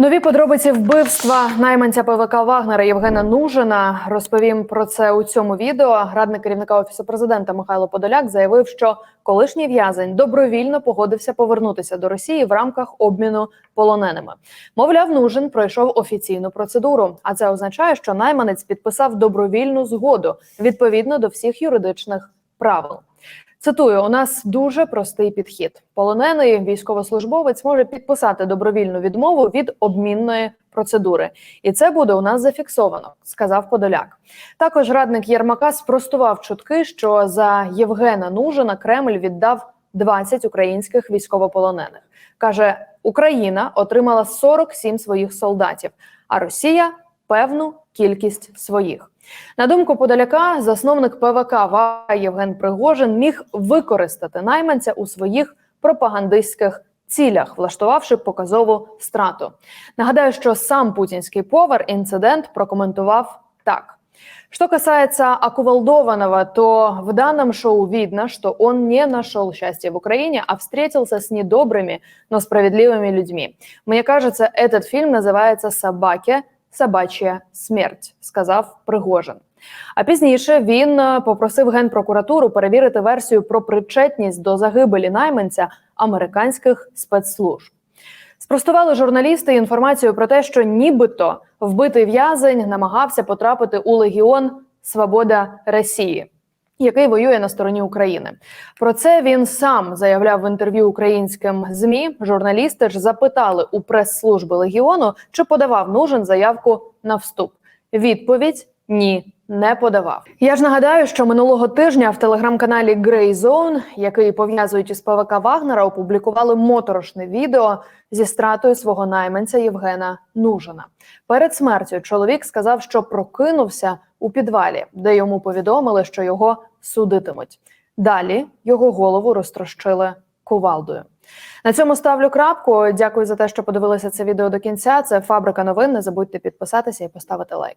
Нові подробиці вбивства найманця ПВК Вагнера Євгена Нужина. Розповім про це у цьому відео. Радник керівника офісу президента Михайло Подоляк заявив, що колишній в'язень добровільно погодився повернутися до Росії в рамках обміну полоненими. Мовляв, нужин пройшов офіційну процедуру, а це означає, що найманець підписав добровільну згоду відповідно до всіх юридичних правил. Цитую: у нас дуже простий підхід. Полонений військовослужбовець може підписати добровільну відмову від обмінної процедури, і це буде у нас зафіксовано, сказав Подоляк. Також радник Єрмака спростував чутки, що за Євгена Нужина Кремль віддав 20 українських військовополонених. каже, Україна отримала 47 своїх солдатів, а Росія певну кількість своїх. На думку Подоляка, засновник ПВК ВА Євген Пригожин міг використати найманця у своїх пропагандистських цілях, влаштувавши показову страту. Нагадаю, що сам путінський повар інцидент прокоментував так. Что касается Акувалдованного, то в данном шоу видно, что он не нашел счастья в Украине, а встретился с недобрыми, но справедливыми людьми. Мне кажется, этот фильм называется «Собаки. Собачья смерть», сказав Пригожин. А пізніше він е, попросив генпрокуратуру перевірити версію про причетність до загибелі найманця американських спецслужб. Спростували журналісти інформацію про те, що нібито вбитий в'язень намагався потрапити у легіон Свобода Росії, який воює на стороні України. Про це він сам заявляв в інтерв'ю українським змі. Журналісти ж запитали у прес-служби легіону, чи подавав нужен заявку на вступ. Відповідь ні. Не подавав. Я ж нагадаю, що минулого тижня в телеграм-каналі Grey Zone, який пов'язують із ПВК Вагнера, опублікували моторошне відео зі стратою свого найманця Євгена Нужина. Перед смертю чоловік сказав, що прокинувся у підвалі, де йому повідомили, що його судитимуть. Далі його голову розтрощили кувалдою. На цьому ставлю крапку. Дякую за те, що подивилися це відео до кінця. Це фабрика новин. Не забудьте підписатися і поставити лайк.